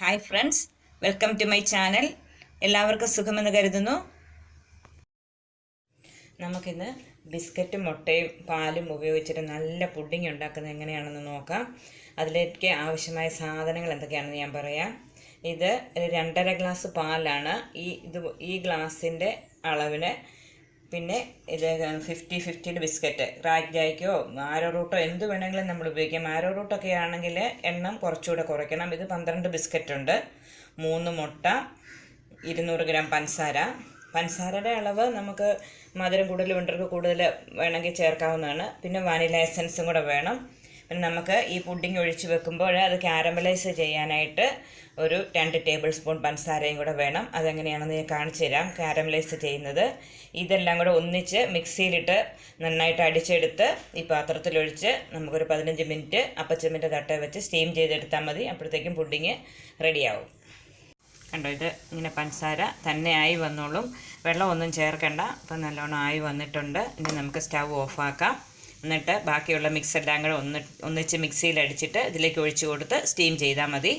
Hi friends welcome to my channel എല്ലാവർക്കും സുഖമെന്ന് കരുതുന്നു. നമുക്കിന്ന് ബിസ്ക്കറ്റും മുട്ടയും പാലും ഉപയോഗിച്ചിട്ട് നല്ല പുഡിംഗ് ഉണ്ടാക്കുന്നത് എങ്ങനെയാണെന്ന് നോക്കാം. അതിലേക്ക് ആവശ്യമായ സാധനങ്ങൾ എന്തൊക്കെയാണെന്ന് ഞാൻ പറയാം. ഇത് രണ്ടര ഗ്ലാസ് പാലാണ്. ഈ ഇത് ഈ ഗ്ലാസിന്റെ അളവിന് പിന്നെ ഇത് ഫിഫ്റ്റി ഫിഫ്റ്റിയുടെ ബിസ്ക്കറ്റ് റാക്ക് ജായ്ക്കോ ആരോ റൂട്ടോ എന്ത് വേണമെങ്കിലും നമ്മൾ ഉപയോഗിക്കാം. ആരോ റൂട്ടൊക്കെ ആണെങ്കിൽ എണ്ണം കുറച്ചുകൂടെ കുറയ്ക്കണം. ഇത് പന്ത്രണ്ട് ബിസ്ക്കറ്റ് ഉണ്ട്. മൂന്ന് മുട്ട ഇരുന്നൂറ് ഗ്രാം പഞ്ചസാര പഞ്ചസാരയുടെ അളവ് നമുക്ക് മധുരം കൂടുതൽ വിണ്ടർക്ക് കൂടുതൽ വേണമെങ്കിൽ ചേർക്കാവുന്നതാണ്. പിന്നെ വാനില എസൻസും കൂടെ വേണം. നമുക്ക് ഈ പുഡിംഗ് ഒഴിച്ച് വെക്കുമ്പോൾ അത് ക്യാരമലൈസ് ചെയ്യാനായിട്ട് ഒരു രണ്ട് ടേബിൾ സ്പൂൺ പഞ്ചസാരയും കൂടെ വേണം. അതെങ്ങനെയാണെന്ന് ഞാൻ കാണിച്ചു തരാം. ക്യാരമലൈസ് ചെയ്യുന്നത് ഇതെല്ലാം കൂടെ ഒന്നിച്ച് മിക്സിയിലിട്ട് നന്നായിട്ട് അടിച്ചെടുത്ത് ഈ പാത്രത്തിലൊഴിച്ച് നമുക്കൊരു പതിനഞ്ച് മിനിറ്റ് അപ്പച്ചമ്മിന്റെ തട്ട വെച്ച് സ്റ്റീം ചെയ്തെടുത്താൽ മതി. അപ്പോഴത്തേക്കും പുഡിങ് റെഡിയാവും കണ്ടോ ഇത് ഇങ്ങനെ പഞ്ചസാര തന്നെ ആയി വന്നോളും. വെള്ളം ഒന്നും ചേർക്കണ്ട. അപ്പം നല്ലോണം ആയി വന്നിട്ടുണ്ട്. ഇനി നമുക്ക് സ്റ്റൗ ഓഫാക്കാം. എന്നിട്ട് ബാക്കിയുള്ള മിക്സ് എല്ലാം കൂടെ ഒന്ന് ഒന്നിച്ച് മിക്സിയിൽ അടിച്ചിട്ട് ഇതിലേക്ക് ഒഴിച്ചു കൊടുത്ത് സ്റ്റീം ചെയ്താൽ മതി.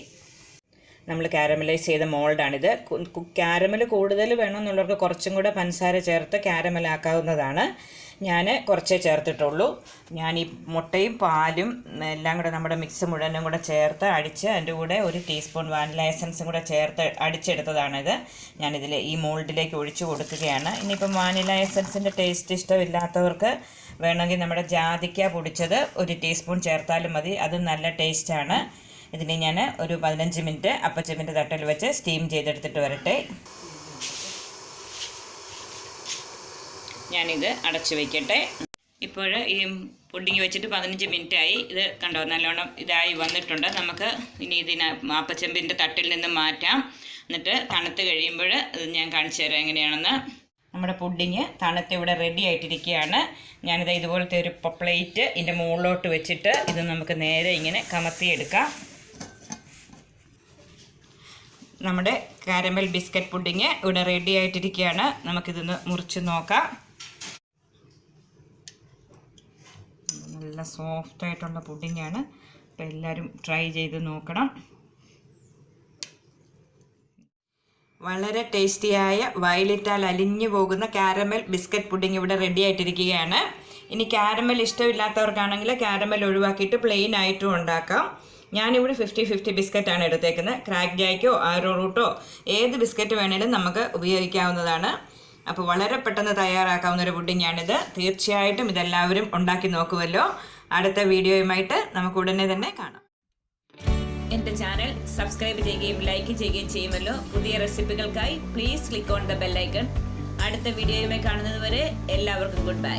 നമ്മൾ കാരമലൈസ് ചെയ്ത മോൾഡാണിത് കാരമൽ കൂടുതൽ വേണമെന്നുള്ളവർക്ക് കുറച്ചും കൂടെ പഞ്ചസാര ചേർത്ത് കാരമലാക്കാവുന്നതാണ് ഞാൻ കുറച്ചേ ചേർത്തിട്ടുള്ളൂ. ഞാൻ ഈ മുട്ടയും പാലും എല്ലാം കൂടെ നമ്മുടെ മിക്സ് മുഴുവനും കൂടെ ചേർത്ത് അടിച്ച് അതിന്റെ കൂടെ ഒരു ടീസ്പൂൺ വാനില എസൻസും കൂടെ ചേർത്ത് അടിച്ചെടുത്തതാണിത്. ഞാനിതിൽ ഈ മോൾഡിലേക്ക് ഒഴിച്ചു കൊടുക്കുകയാണ്. ഇനിയിപ്പം വാനില എസൻസിന്റെ ടേസ്റ്റ് ഇഷ്ടമില്ലാത്തവർക്ക് വേണമെങ്കിൽ നമ്മുടെ ജാതിക്ക പൊടിച്ചത് ഒരു ടീസ്പൂൺ ചേർത്താലും മതി. അത് നല്ല ടേസ്റ്റാണ് ഇതിനെ ഞാൻ ഒരു പതിനഞ്ച് മിനിറ്റ് അപ്പച്ചമ്മിന്റെ തട്ടിൽ വെച്ച് സ്റ്റീം ചെയ്തെടുത്തിട്ട് വരട്ടെ. ഞാനിത് അടച്ചു വയ്ക്കട്ടെ ഇപ്പോൾ ഈ പുഡിങ് വെച്ചിട്ട് പതിനഞ്ച് മിനിറ്റ് ആയി ഇത് കണ്ടോ നല്ലോണം ഇതായി വന്നിട്ടുണ്ട്. നമുക്ക് ഇനി ഇതിന് അപ്പച്ചമ്പിന്റെ തട്ടിൽ നിന്ന് മാറ്റാം. എന്നിട്ട് തണുത്ത് കഴിയുമ്പോൾ ഇത് ഞാൻ കാണിച്ചു തരാം എങ്ങനെയാണെന്ന്. നമ്മുടെ പുഡിങ് തണുത്ത് ഇവിടെ റെഡി ആയിട്ടിരിക്കുകയാണ്. ഞാനിത് ഇതുപോലത്തെ ഒരു പ്ലേറ്റ് ഇതിന്റെ മുകളിലോട്ട് വെച്ചിട്ട് ഇത് നമുക്ക് നേരെ ഇങ്ങനെ കമത്തിയെടുക്കാം. നമ്മുടെ കാരമൽ ബിസ്ക്കറ്റ് പുഡിങ് ഇവിടെ റെഡി ആയിട്ടിരിക്കുകയാണ്. നമുക്കിതൊന്ന് മുറിച്ച് നോക്കാം. നല്ല സോഫ്റ്റ് ആയിട്ടുള്ള പുഡിങ്ങാണ് അപ്പോൾ എല്ലാവരും ട്രൈ ചെയ്ത് നോക്കണം. വളരെ ടേസ്റ്റിയായ വയലിട്ടാൽ അലിഞ്ഞു പോകുന്ന കാരമൽ ബിസ്ക്കറ്റ് പുഡിംഗ് ഇവിടെ റെഡി ആയിട്ടിരിക്കുകയാണ്. ഇനി കാരമൽ ഇഷ്ടമില്ലാത്തവർക്കാണെങ്കിൽ കാരമൽ ഒഴിവാക്കിയിട്ട് പ്ലെയിൻ ആയിട്ടും ഉണ്ടാക്കാം. ഞാനിവിടെ ഫിഫ്റ്റി ഫിഫ്റ്റി ബിസ്ക്കറ്റാണ് എടുത്തേക്കുന്നത്. ക്രാക്ക് ജായ്ക്കോ ആരോ റൂട്ടോ ഏത് ബിസ്ക്കറ്റ് വേണേലും നമുക്ക് ഉപയോഗിക്കാവുന്നതാണ്. അപ്പോൾ വളരെ പെട്ടെന്ന് തയ്യാറാക്കാവുന്ന ഒരു പുഡിങ്ങാണിത്. തീർച്ചയായിട്ടും ഇതെല്ലാവരും ഉണ്ടാക്കി നോക്കുമല്ലോ അടുത്ത വീഡിയോയുമായിട്ട് നമുക്ക് ഉടനെ തന്നെ കാണാം. എന്റെ ചാനൽ സബ്സ്ക്രൈബ് ചെയ്യുകയും ലൈക്ക് ചെയ്യുകയും ചെയ്യുമല്ലോ. പുതിയ റെസിപ്പികൾക്കായി please click on the bell icon അടുത്ത വീഡിയോയുമായി കാണുന്നതുവരെ എല്ലാവർക്കും ഗുഡ് ബൈ